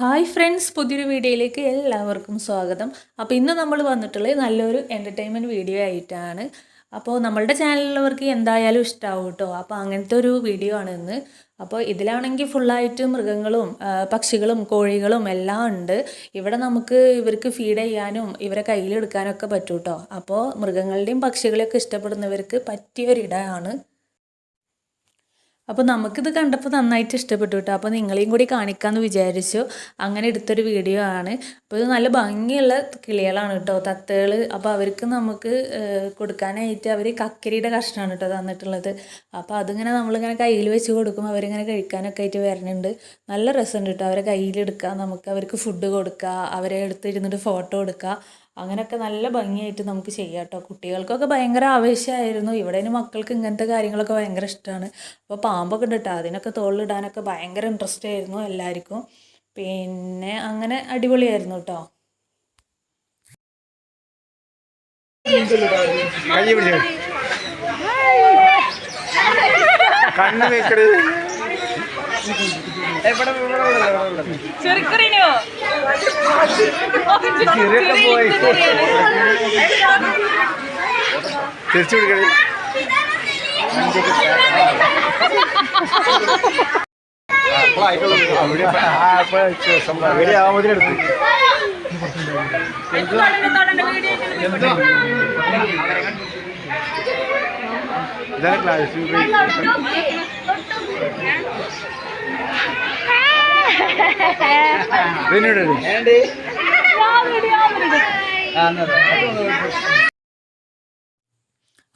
Hi friends പുതിയൊരു വീഡിയോയിലേക്ക് എല്ലാവർക്കും സ്വാഗതം. അപ്പോൾ ഇന്ന് നമ്മൾ വന്നിട്ടുള്ളത് നല്ലൊരു എന്റർടൈൻമെന്റ് വീഡിയോ ആയിട്ടാണ്. അപ്പോൾ നമ്മളുടെ ചാനലിലുള്ളവർക്ക് എന്തായാലും ഇഷ്ടമാവും കേട്ടോ. അപ്പോൾ അങ്ങനത്തെ ഒരു വീഡിയോ ആണ് ഇന്ന്. അപ്പോൾ ഇതിലാണെങ്കിൽ ഫുള്ളായിട്ട് മൃഗങ്ങളും പക്ഷികളും കോഴികളും എല്ലാം ഉണ്ട്. ഇവിടെ നമുക്ക് ഇവർക്ക് ഫീഡ് ചെയ്യാനും ഇവരെ കയ്യിലെടുക്കാനൊക്കെ പറ്റും കേട്ടോ. അപ്പോൾ മൃഗങ്ങളുടെയും പക്ഷികളെയൊക്കെ ഇഷ്ടപ്പെടുന്നവർക്ക് പറ്റിയൊരിടമാണ് അപ്പോൾ നമുക്കിത് കണ്ടപ്പോൾ നന്നായിട്ട് ഇഷ്ടപ്പെട്ടു കേട്ടോ അപ്പോൾ നിങ്ങളെയും കൂടി കാണിക്കാമെന്ന് വിചാരിച്ചു. അങ്ങനെ എടുത്തൊരു വീഡിയോ ആണ്. അപ്പോൾ ഇത് നല്ല ഭംഗിയുള്ള കിളികളാണ് കേട്ടോ തത്തകൾ അപ്പോൾ അവർക്ക് നമുക്ക് കൊടുക്കാനായിട്ട് അവർ കക്കരിയുടെ കഷ്ണമാണ് കേട്ടോ തന്നിട്ടുള്ളത്. അപ്പോൾ അതിങ്ങനെ നമ്മളിങ്ങനെ കയ്യിൽ വെച്ച് കൊടുക്കുമ്പോൾ അവരിങ്ങനെ കഴിക്കാനൊക്കെ ആയിട്ട് വരുന്നുണ്ട് നല്ല രസമുണ്ട് കേട്ടോ അവരെ കയ്യിലെടുക്കുക നമുക്ക് അവർക്ക് ഫുഡ് കൊടുക്കുക അവരെ എടുത്തിരുന്നിട്ട് ഫോട്ടോ എടുക്കുക അങ്ങനെയൊക്കെ നല്ല ഭംഗിയായിട്ട് നമുക്ക് ചെയ്യാം കേട്ടോ കുട്ടികൾക്കൊക്കെ ഭയങ്കര ആവേശമായിരുന്നു. ഇവിടെ മക്കൾക്ക് ഇങ്ങനത്തെ കാര്യങ്ങളൊക്കെ ഭയങ്കര ഇഷ്ടമാണ്. അപ്പോൾ പാമ്പൊക്കെ ഉണ്ട് കേട്ടോ അതിനൊക്കെ തോളിലിടാനൊക്കെ ഭയങ്കര ഇൻട്രസ്റ്റ് ആയിരുന്നു എല്ലാവർക്കും. പിന്നെ അങ്ങനെ അടിപൊളിയായിരുന്നു കേട്ടോ. കണ്ണ് വെക്കട് പോയി. തിരിച്ചു പിടിക്കണേ അവിടെ ആവുമ്പോഴെടുത്ത് ഇതാണ് ക്ലാസ്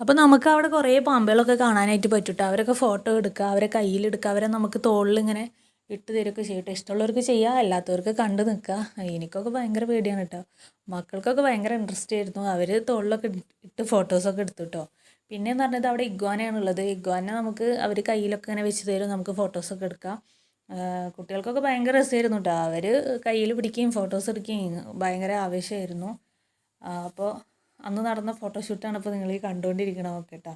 അപ്പോൾ നമുക്ക് അവിടെ കുറേ പാമ്പുകളൊക്കെ കാണാനായിട്ട് പറ്റും ട്ടോ. അവരൊക്കെ ഫോട്ടോ എടുക്കുക അവരെ കയ്യിലെടുക്കുക അവരെ നമുക്ക് തോളിൽ ഇങ്ങനെ ഇട്ട് തരുമൊക്കെ ചെയ്യട്ടെ. ഇഷ്ടമുള്ളവർക്ക് ചെയ്യാം അല്ലാത്തവർക്ക് കണ്ടു നിൽക്കുക. എനിക്കൊക്കെ ഭയങ്കര പേടിയാണ് കേട്ടോ. മക്കൾക്കൊക്കെ ഭയങ്കര ഇൻട്രസ്റ്റ് ആയിരുന്നു. അവർ തോളിലൊക്കെ ഇട്ട് ഫോട്ടോസൊക്കെ എടുത്തു കേട്ടോ. പിന്നെയെന്ന് പറഞ്ഞത് അവിടെ ഇഗ്വാനയാണുള്ളത്. ഇഗ്വാന നമുക്ക് അവർ കയ്യിലൊക്കെ ഇങ്ങനെ വെച്ച് തരും. നമുക്ക് ഫോട്ടോസൊക്കെ എടുക്കാം. കുട്ടികൾക്കൊക്കെ ഭയങ്കര രസമായിരുന്നു കേട്ടോ അവർ കയ്യിൽ പിടിക്കുകയും ഫോട്ടോസ് എടുക്കുകയും ഭയങ്കര ആവേശമായിരുന്നു. അപ്പോൾ അന്ന് നടന്ന ഫോട്ടോഷൂട്ടാണ് ഇപ്പോൾ നിങ്ങൾ ഈ കണ്ടുകൊണ്ടിരിക്കണത് കേട്ടോ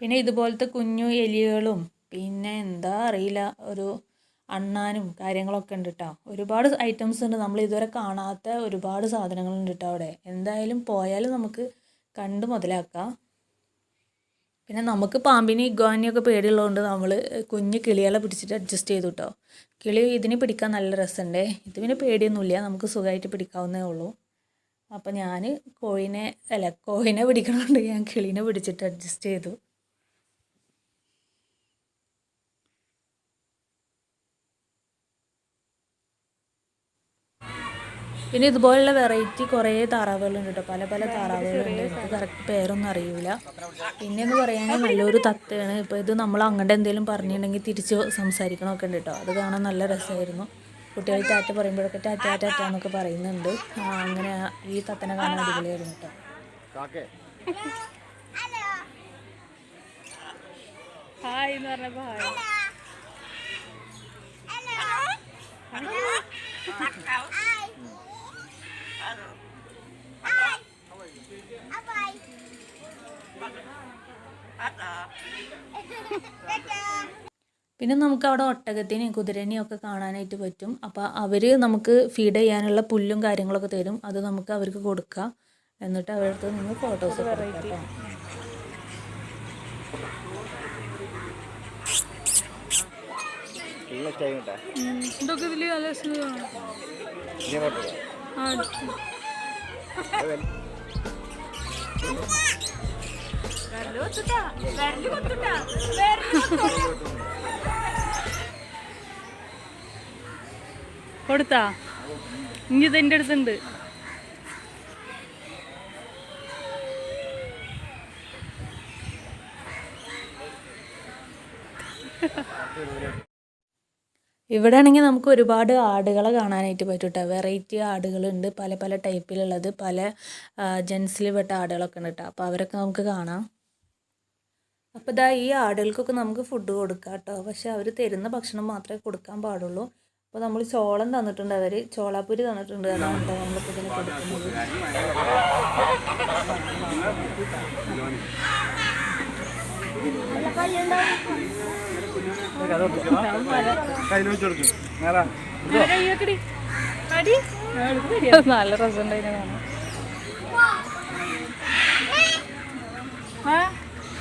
പിന്നെ ഇതുപോലത്തെ കുഞ്ഞു എലികളും പിന്നെ എന്താ അറിയില്ല ഒരു അണ്ണാനും കാര്യങ്ങളൊക്കെ ഉണ്ട് കേട്ടോ ഒരുപാട് ഐറ്റംസ് ഉണ്ട്. നമ്മൾ ഇതുവരെ കാണാത്ത ഒരുപാട് സാധനങ്ങളുണ്ട് കേട്ടോ അവിടെ. എന്തായാലും പോയാൽ നമുക്ക് കണ്ട് മുതലാക്കാം. പിന്നെ നമുക്ക് പാമ്പിനെ ഇഗ്വാനിയൊക്കെ പേടിയുള്ളതുകൊണ്ട് നമ്മൾ കുഞ്ഞു കിളികളെ പിടിച്ചിട്ട് അഡ്ജസ്റ്റ് ചെയ്തു കേട്ടോ കിളി ഇതിന് പിടിക്കാൻ നല്ല രസമുണ്ട് ഇത് പിന്നെ പേടിയൊന്നുമില്ല നമുക്ക് സുഖമായിട്ട് പിടിക്കാവുന്നേ ഉള്ളൂ. അപ്പോൾ ഞാൻ കോഴിനെ അല്ല കോഴിനെ പിടിക്കണോണ്ട് ഞാൻ കിളീനെ പിടിച്ചിട്ട് അഡ്ജസ്റ്റ് ചെയ്തു. പിന്നെ ഇതുപോലുള്ള വെറൈറ്റി കുറേ താറാവുകളുണ്ട് കേട്ടോ പല പല താറാവുകളുണ്ട്. എനിക്ക് കറക്റ്റ് പേരൊന്നും അറിയില്ല പിന്നെ എന്ന് പറയാൻ നല്ലൊരു തത്തയാണ്. ഇപ്പോൾ ഇത് നമ്മൾ അങ്ങോട്ട് എന്തെങ്കിലും പറഞ്ഞിട്ടുണ്ടെങ്കിൽ തിരിച്ച് സംസാരിക്കണമൊക്കെ ഉണ്ട് കേട്ടോ അത് കാണാൻ നല്ല രസമായിരുന്നു. കുട്ടികൾ ടാറ്റ പറയുമ്പോഴൊക്കെ ടാറ്റ ടാറ്റ എന്നൊക്കെ പറയുന്നുണ്ട്. അങ്ങനെ ഈ തത്തനെ കാണാൻ അടിപൊളിയായിരുന്നു കേട്ടോ ഹായ് എന്ന് പറഞ്ഞപ്പോ ഹായ് പിന്നെ നമുക്ക് അവിടെ ഒട്ടകത്തിനെയും കുതിരനെയും ഒക്കെ കാണാനായിട്ട് പറ്റും. അപ്പോൾ അവർ നമുക്ക് ഫീഡ് ചെയ്യാനുള്ള പുല്ലും കാര്യങ്ങളൊക്കെ തരും. അത് നമുക്ക് അവർക്ക് കൊടുക്കാം. എന്നിട്ട് അവരുടെ അടുത്ത് നിന്ന് ഫോട്ടോസ് ഇതൊക്കെ നല്ല ആ, കൊടുത്താ? ഇനി ഇത് എന്റെ അടുത്തുണ്ട്. ഇവിടെ ആണെങ്കിൽ നമുക്ക് ഒരുപാട് ആടുകളെ കാണാനായിട്ട് പറ്റും കേട്ടോ വെറൈറ്റി ആടുകളുണ്ട് പല പല ടൈപ്പിലുള്ളത് പല ജെൻസിൽ പെട്ട ആടുകളൊക്കെ ഉണ്ട് കേട്ടോ. അപ്പോൾ അവരൊക്കെ നമുക്ക് കാണാം. അപ്പോൾ ഇതാ ഈ ആടുകൾക്കൊക്കെ നമുക്ക് ഫുഡ് കൊടുക്കാം കേട്ടോ പക്ഷെ അവർ തരുന്ന ഭക്ഷണം മാത്രമേ കൊടുക്കാൻ പാടുള്ളൂ. അപ്പോൾ നമ്മൾ ചോളം തന്നിട്ടുണ്ട്. അവർ ചോളാപ്പൂരി തന്നിട്ടുണ്ട്. അതാണ് കേട്ടോ നമ്മളിപ്പോൾ ഇതിന് കൊടുക്കുന്നത്. നല്ല രസമുണ്ടായിരുന്നു കാണാൻ. ആ.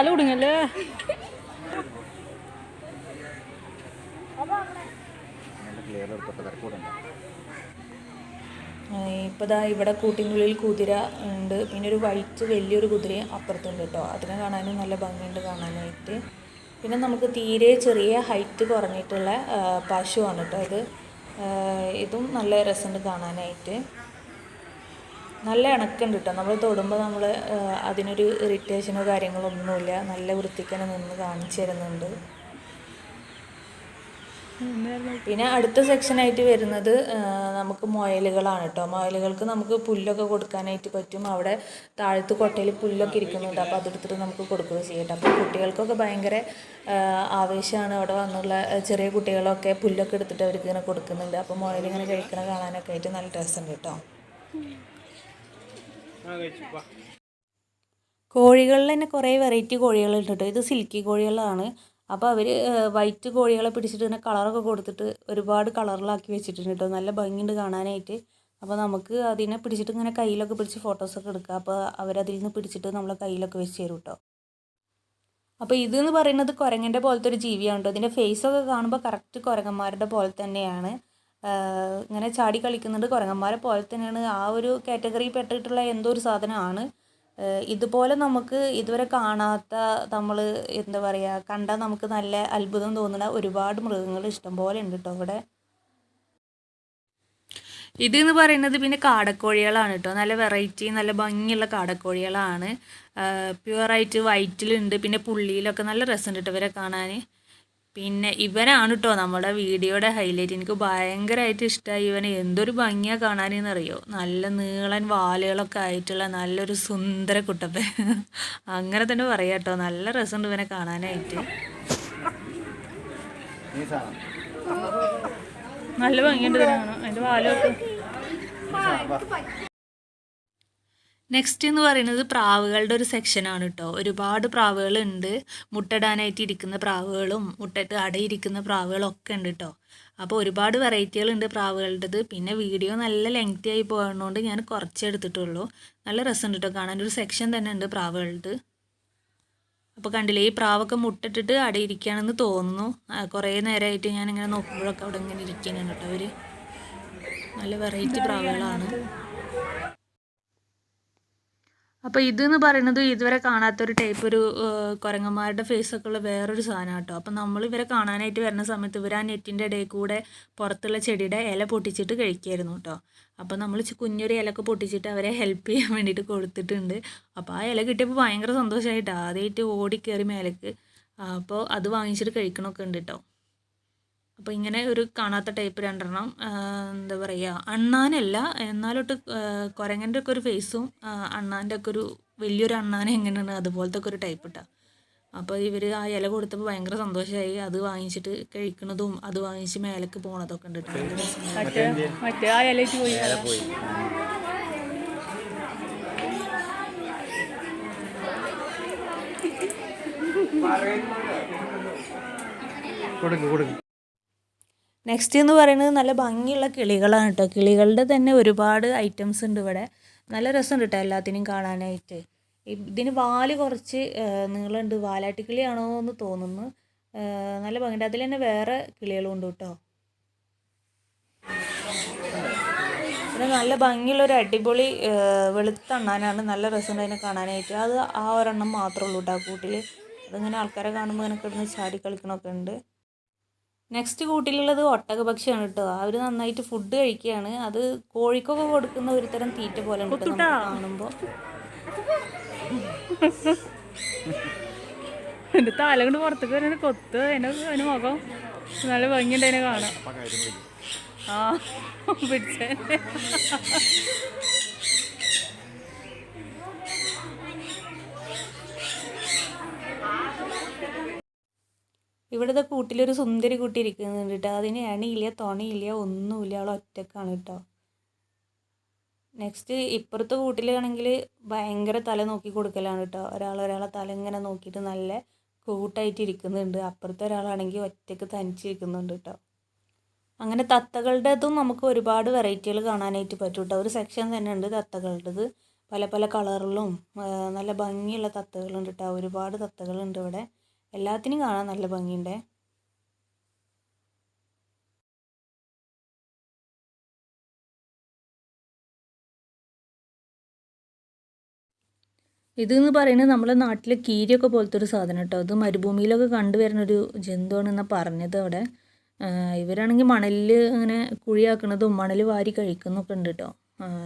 തല കുടുങ്ങല്ലേ? ഇപ്പോൾ ദാ ഇവിടെ കൂട്ടിനുള്ളിൽ കുതിര ഉണ്ട്. പിന്നെ ഒരു വൈറ്റ് വലിയൊരു കുതിരയും അപ്പുറത്തുണ്ട് കേട്ടോ. അതിനെ കാണാനും നല്ല ഭംഗിയുണ്ട് കാണാനായിട്ട്. പിന്നെ നമുക്ക് തീരെ ചെറിയ ഹൈറ്റ് കുറഞ്ഞിട്ടുള്ള പശുവാണ് കേട്ടോ ഇത്. ആ, ഇതും നല്ല രസമുണ്ട് കാണാനായിട്ട്. നല്ല ഇണക്കുണ്ട് കേട്ടോ നമ്മൾ തൊടുമ്പോൾ നമ്മൾ അതിനൊരു ഇറിറ്റേഷനോ കാര്യങ്ങളോ ഒന്നുമില്ല. നല്ല വൃത്തിക്ക് തന്നെ നിന്ന് കാണിച്ചു തരുന്നുണ്ട്. പിന്നെ അടുത്ത സെക്ഷനായിട്ട് വരുന്നത് നമുക്ക് മുയലുകളാണ് കേട്ടോ മുയലുകൾക്ക് നമുക്ക് പുല്ലൊക്കെ കൊടുക്കാനായിട്ട് പറ്റും. അവിടെ താഴത്ത് കൊട്ടയിൽ പുല്ലൊക്കെ ഇരിക്കുന്നുണ്ട്. അപ്പോൾ അതെടുത്തിട്ട് നമുക്ക് കൊടുക്കുകയും ചെയ്യട്ടെ അപ്പോൾ കുട്ടികൾക്കൊക്കെ ഭയങ്കര ആവേശമാണ് അവിടെ വന്നുള്ള ചെറിയ കുട്ടികളൊക്കെ പുല്ലൊക്കെ എടുത്തിട്ട് അവർക്ക് ഇങ്ങനെ കൊടുക്കുന്നുണ്ട്. അപ്പോൾ മുയലിങ്ങനെ കഴിക്കണ കാണാനൊക്കെ ആയിട്ട് നല്ല രസമുണ്ട് കേട്ടോ കോഴികളിൽ തന്നെ കുറേ വെറൈറ്റി കോഴികളുണ്ട് കേട്ടോ ഇത് സിൽക്കി കോഴികളാണ്. അപ്പോൾ അവർ വൈറ്റ് കോഴികളെ പിടിച്ചിട്ട് ഇങ്ങനെ കളറൊക്കെ കൊടുത്തിട്ട് ഒരുപാട് കളറിലാക്കി വെച്ചിട്ടുണ്ട് കേട്ടോ നല്ല ഭംഗിയുണ്ട് കാണാനായിട്ട്. അപ്പോൾ നമുക്ക് അതിനെ പിടിച്ചിട്ട് ഇങ്ങനെ കയ്യിലൊക്കെ പിടിച്ച് ഫോട്ടോസൊക്കെ എടുക്കുക അപ്പോൾ അവരതിൽ നിന്ന് പിടിച്ചിട്ട് നമ്മളെ കയ്യിലൊക്കെ വെച്ച് തരും കേട്ടോ അപ്പോൾ ഇതെന്ന് പറയുന്നത് കുരങ്ങന്റെ പോലത്തെ ഒരു ജീവിയാണ് കേട്ടോ ഇതിന്റെ ഫേസൊക്കെ കാണുമ്പോൾ കറക്റ്റ് കുരങ്ങന്മാരുടെ പോലെ തന്നെയാണ്. ഇങ്ങനെ ചാടി കളിക്കുന്നുണ്ട്. കുരങ്ങന്മാരെ പോലെ തന്നെയാണ് ആ ഒരു കാറ്റഗറി പെട്ടിട്ടുള്ള എന്തോ ഒരു സാധനമാണ്. ഇതുപോലെ നമുക്ക് ഇതുവരെ കാണാത്ത നമ്മൾ എന്താ പറയുക കണ്ടാൽ നമുക്ക് നല്ല അത്ഭുതം തോന്നുന്ന ഒരുപാട് മൃഗങ്ങൾ ഇഷ്ടംപോലെ ഉണ്ട് കേട്ടോ ഇവിടെ. ഇതെന്ന് പറയുന്നത് പിന്നെ കാടക്കോഴികളാണ് കേട്ടോ നല്ല വെറൈറ്റി നല്ല ഭംഗിയുള്ള കാടക്കോഴികളാണ്. പ്യുവറായിട്ട് വൈറ്റിലുണ്ട് പിന്നെ പുള്ളിയിലൊക്കെ നല്ല രസമുണ്ട് കേട്ടോ ഇവരെ കാണാൻ പിന്നെ ഇവനാണ് കേട്ടോ നമ്മുടെ വീഡിയോയുടെ ഹൈലൈറ്റ് എനിക്ക് ഭയങ്കരമായിട്ട് ഇഷ്ടമായി ഇവനെ. എന്തൊരു ഭംഗിയാണ് കാണാനെന്നറിയോ? നല്ല നീളൻ വാലുകളൊക്കെ ആയിട്ടുള്ള നല്ലൊരു സുന്ദര കുട്ടപ്പൻ. അങ്ങനെ തന്നെ പറയാം കേട്ടോ നല്ല രസമുണ്ട് ഇവനെ കാണാനായിട്ട്. നല്ല ഭംഗിയുണ്ട് അതിന്റെ വാലൊക്കെ നെക്സ്റ്റ് എന്ന് പറയുന്നത് പ്രാവുകളുടെ ഒരു സെക്ഷനാണ് കേട്ടോ ഒരുപാട് പ്രാവുകളുണ്ട്. മുട്ടടാനായിട്ട് ഇരിക്കുന്ന പ്രാവുകളും മുട്ടയിട്ട് അടയിരിക്കുന്ന പ്രാവുകളൊക്കെ ഉണ്ട് കേട്ടോ അപ്പോൾ ഒരുപാട് വെറൈറ്റികളുണ്ട് പ്രാവുകളുടേത്. പിന്നെ വീഡിയോ നല്ല ലെങ്തി ആയി പോകുന്നതുകൊണ്ട് ഞാൻ കുറച്ചേ എടുത്തിട്ടുള്ളൂ. നല്ല രസമുണ്ട് കേട്ടോ കാണാൻ ഒരു സെക്ഷൻ തന്നെ ഉണ്ട് പ്രാവുകളുടെ അപ്പോൾ കണ്ടില്ലേ ഈ പ്രാവൊക്കെ മുട്ടിട്ടിട്ട് അടയിരിക്കുകയാണെന്ന് തോന്നുന്നു. കുറേ നേരമായിട്ട് ഞാനിങ്ങനെ നോക്കുമ്പോഴൊക്കെ അവിടെ ഇങ്ങനെ ഇരിക്കുന്നുണ്ട് കേട്ടോ അവർ നല്ല വെറൈറ്റി പ്രാവുകളാണ്. അപ്പോൾ ഇതെന്ന് പറയുന്നത് ഇതുവരെ കാണാത്തൊരു ടൈപ്പ് ഒരു കുരങ്ങന്മാരുടെ ഫേസൊക്കെ ഉള്ള വേറൊരു സാധനം കേട്ടോ അപ്പോൾ നമ്മൾ ഇവരെ കാണാനായിട്ട് വരുന്ന സമയത്ത് ഇവർ ആ നെറ്റിന്റെ ഇടയിൽ കൂടെ പുറത്തുള്ള ചെടിയുടെ ഇല പൊട്ടിച്ചിട്ട് കഴിക്കായിരുന്നു കേട്ടോ അപ്പോൾ നമ്മൾ കുഞ്ഞൊരു ഇലയൊക്കെ പൊട്ടിച്ചിട്ട് അവരെ ഹെൽപ്പ് ചെയ്യാൻ വേണ്ടിയിട്ട് കൊടുത്തിട്ടുണ്ട്. അപ്പോൾ ആ ഇല കിട്ടിയപ്പോൾ ഭയങ്കര സന്തോഷമായിട്ടാണ് ആദ്യമായിട്ട് ഓടിക്കയറി മേലക്ക്. അപ്പോൾ അത് വാങ്ങിച്ചിട്ട് കഴിക്കണമൊക്കെ ഉണ്ട് കേട്ടോ അപ്പോൾ ഇങ്ങനെ ഒരു കാണാത്ത ടൈപ്പ് രണ്ടെണ്ണം എന്താ പറയുക അണ്ണാനല്ല എന്നാലൊട്ട് കുരങ്ങന്റെ ഒക്കെ ഒരു ഫേസും അണ്ണാന്റെ ഒക്കെ ഒരു വലിയൊരു അണ്ണാനെ എങ്ങനെയാണ് അതുപോലത്തെ ഒക്കെ ഒരു ടൈപ്പ് ഇട്ടാ. അപ്പോൾ ഇവർ ആ ഇല കൊടുത്തപ്പോൾ ഭയങ്കര സന്തോഷമായി അത് വാങ്ങിച്ചിട്ട് കഴിക്കണതും അത് വാങ്ങിച്ച് മേലേക്ക് പോണതൊക്കെ ഉണ്ട് കൊടുക്കും നല്ല നെക്സ്റ്റ് എന്ന് പറയുന്നത് നല്ല ഭംഗിയുള്ള കിളികളാണ് കേട്ടോ കിളികളുടെ തന്നെ ഒരുപാട് ഐറ്റംസ് ഉണ്ട് ഇവിടെ. നല്ല രസമുണ്ട് കേട്ടോ എല്ലാത്തിനും കാണാനായിട്ട്. ഇതിന് വാൽ കുറച്ച് നീളമുണ്ട്. വാലാട്ടി കിളിയാണോ എന്ന് തോന്നുന്നു. നല്ല ഭംഗിയുണ്ട്. അതിൽ തന്നെ വേറെ കിളികളും ഉണ്ട് കേട്ടോ നല്ല ഭംഗിയുള്ള ഒരു അടിപൊളി വെളുത്ത അണ്ണാനാണ് നല്ല രസമുണ്ട് അതിനെ കാണാനായിട്ട്. അത് ആ ഒരെണ്ണം മാത്രമേ ഉള്ളൂ കേട്ടോ കൂട്ടിൽ അതിങ്ങനെ ആൾക്കാരെ കാണുമ്പോൾ ഇങ്ങനെ കിടന്ന് ചാടി കളിക്കണമൊക്കെ ഉണ്ട്. നെക്സ്റ്റ് കൂട്ടിലുള്ളത് ഒട്ടക പക്ഷിയാണ് കേട്ടോ. അവർ നന്നായിട്ട് ഫുഡ് കഴിക്കുകയാണ്. അത് കോഴിക്കൊക്കെ കൊടുക്കുന്ന ഒരു തരം തീറ്റ പോലെ കാണുമ്പോൾ എന്റെ തല കൊണ്ട് പുറത്തേക്ക് വരുന്ന കൊത്ത്. അതിന് മുഖം നല്ല ഭംഗിയുണ്ട് അതിനെ കാണാം ആ പിടിച്ചേ. ഇവിടുത്തെ കൂട്ടിലൊരു സുന്ദരി കുട്ടി ഇരിക്കുന്നുണ്ട് കേട്ടോ അതിന് എണയില്ല തുണയില്ല ഒന്നുമില്ല. അവൾ ഒറ്റക്കാണ് കേട്ടോ നെക്സ്റ്റ് ഇപ്പുറത്തെ കൂട്ടിലാണെങ്കിൽ ഭയങ്കര തല നോക്കി കൊടുക്കലാണ് കേട്ടോ ഒരാൾ ഒരാളെ തല ഇങ്ങനെ നോക്കിയിട്ട് നല്ല കൂട്ടായിട്ട് ഇരിക്കുന്നുണ്ട്. അപ്പുറത്തെ ഒരാളാണെങ്കിൽ ഒറ്റയ്ക്ക് തനിച്ചിരിക്കുന്നുണ്ട് കേട്ടോ അങ്ങനെ തത്തകളുടേതും നമുക്ക് ഒരുപാട് വെറൈറ്റികൾ കാണാനായിട്ട് പറ്റും കേട്ടോ ഒരു സെക്ഷൻ തന്നെ ഉണ്ട് തത്തകളുടേത്. പല പല കളറിലും നല്ല ഭംഗിയുള്ള തത്തകളുണ്ട് കേട്ടോ ഒരുപാട് തത്തകളുണ്ട് ഇവിടെ. എല്ലാത്തിനും കാണാൻ നല്ല ഭംഗിയുണ്ട്. ഇതെന്ന് പറയുന്നത് നമ്മുടെ നാട്ടിലെ കീരിയൊക്കെ പോലത്തെ ഒരു സാധനം കേട്ടോ. അത് മരുഭൂമിയിലൊക്കെ കണ്ടുവരുന്നൊരു ജന്തുവാണെന്നാണ് പറഞ്ഞത് അവിടെ. ഇവരാണെങ്കിൽ മണലിൽ അങ്ങനെ കുഴിയാക്കണതും മണൽ വാരി കഴിക്കുന്നൊക്കെ ഉണ്ട് കേട്ടോ.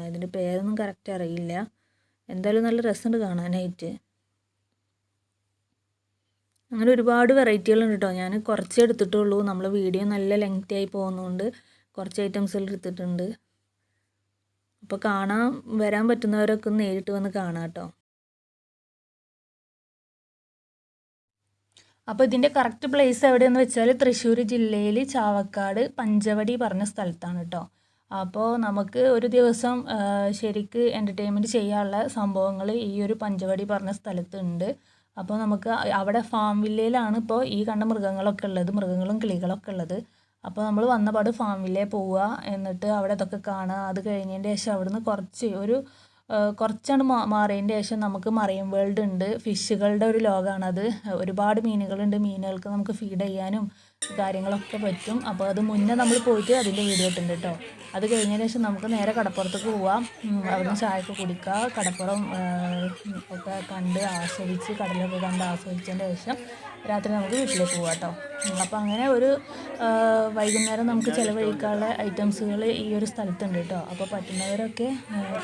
ഇതിന്റെ പേരൊന്നും കറക്റ്റ് അറിയില്ല. എന്തായാലും നല്ല രസമുണ്ട് കാണാനായിട്ട്. അങ്ങനെ ഒരുപാട് വെറൈറ്റികളുണ്ട് കേട്ടോ ഞാൻ കുറച്ചേ എടുത്തിട്ടുള്ളൂ. നമ്മൾ വീഡിയോ നല്ല ലെങ്തി ആയി പോകുന്നതുകൊണ്ട് കുറച്ച് ഐറ്റംസ് എടുത്തിട്ടുണ്ട്. അപ്പോൾ കാണാൻ വരാൻ പറ്റുന്നവരൊക്കെ നേരിട്ട് വന്ന് കാണാം കേട്ടോ. അപ്പോൾ ഇതിന്റെ കറക്റ്റ് പ്ലേസ് എവിടെയെന്ന് വെച്ചാൽ തൃശ്ശൂർ ജില്ലയിൽ ചാവക്കാട് പഞ്ചവടി പറഞ്ഞ സ്ഥലത്താണ് കേട്ടോ. അപ്പോൾ നമുക്ക് ഒരു ദിവസം ശരിക്ക് എന്റർടൈൻമെന്റ് ചെയ്യാനുള്ള സംഭവങ്ങൾ ഈ ഒരു പഞ്ചവടി പറഞ്ഞ സ്ഥലത്തുണ്ട്. അപ്പോൾ നമുക്ക് അവിടെ ഫാം വില്ലയിലാണ് ഇപ്പോൾ ഈ കണ്ട മൃഗങ്ങളൊക്കെ ഉള്ളത് മൃഗങ്ങളും കിളികളൊക്കെ ഉള്ളത്. അപ്പോൾ നമ്മൾ വന്നപാട് ഫാം വില്ലയിൽ പോവുക എന്നിട്ട് അവിടെ ഇതൊക്കെ കാണുക. അത് കഴിഞ്ഞതിന്റെ ശേഷം അവിടുന്ന് കുറച്ച് ഒരു കുറച്ചാണ് മാ മാറിയതിന്റെ ശേഷം നമുക്ക് മറൈൻ വേൾഡ് ഉണ്ട്. ഫിഷുകളുടെ ഒരു ലോകമാണത് ഒരുപാട് മീനുകളുണ്ട്. മീനുകൾക്ക് നമുക്ക് ഫീഡ് ചെയ്യാനും കാര്യങ്ങളൊക്കെ പറ്റും. അപ്പോൾ അത് മുന്നേ നമ്മൾ പോയിട്ട് അതിന്റെ വീഡിയോ ഇട്ടുണ്ട് കേട്ടോ. അത് കഴിഞ്ഞതിന് ശേഷം നമുക്ക് നേരെ കടപ്പുറത്തേക്ക് പോവാം. അവിടുന്ന് ചായയൊക്കെ കുടിക്കുക കടപ്പുറം ഒക്കെ കണ്ട് ആസ്വദിച്ച് കടലൊക്കെ കണ്ട് ആസ്വദിച്ചതിന്റെ ശേഷം രാത്രി നമുക്ക് വീട്ടിലേക്ക് പോവാം കേട്ടോ. അപ്പോൾ അങ്ങനെ ഒരു വൈകുന്നേരം നമുക്ക് ചിലവഴിക്കാനുള്ള ഐറ്റംസുകൾ ഈ ഒരു സ്ഥലത്തുണ്ട് കേട്ടോ. അപ്പോൾ പറ്റുന്നവരൊക്കെ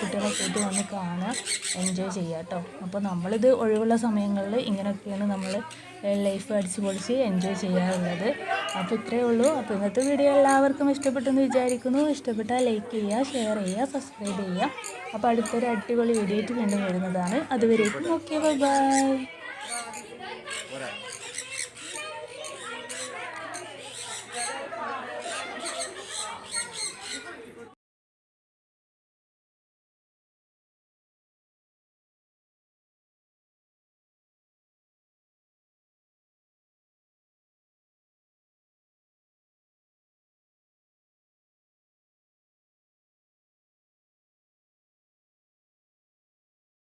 കുട്ടികളെ കൂട്ടി വന്ന് കാണുക എൻജോയ് ചെയ്യുക കേട്ടോ. അപ്പോൾ നമ്മളിത് ഒഴിവുള്ള സമയങ്ങളിൽ ഇങ്ങനെയൊക്കെയാണ് നമ്മൾ ലൈഫ് അടിച്ചു പൊളിച്ച് എൻജോയ് ചെയ്യാറുള്ളത്. അപ്പോൾ ഇത്രയേ ഉള്ളൂ. അപ്പോൾ ഇന്നത്തെ വീഡിയോ എല്ലാവർക്കും ഇഷ്ടപ്പെട്ടെന്ന് വിചാരിക്കുന്നു. ഇഷ്ടപ്പെട്ടാൽ ലൈക്ക് ചെയ്യുക ഷെയർ ചെയ്യുക സബ്സ്ക്രൈബ് ചെയ്യുക. അപ്പോൾ അടുത്തൊരു അടിപൊളി വീഡിയോ ആയിട്ട് വീണ്ടും വരുന്നതാണ്. അതുവരേക്കും ഓക്കെ ബൈ ബൈ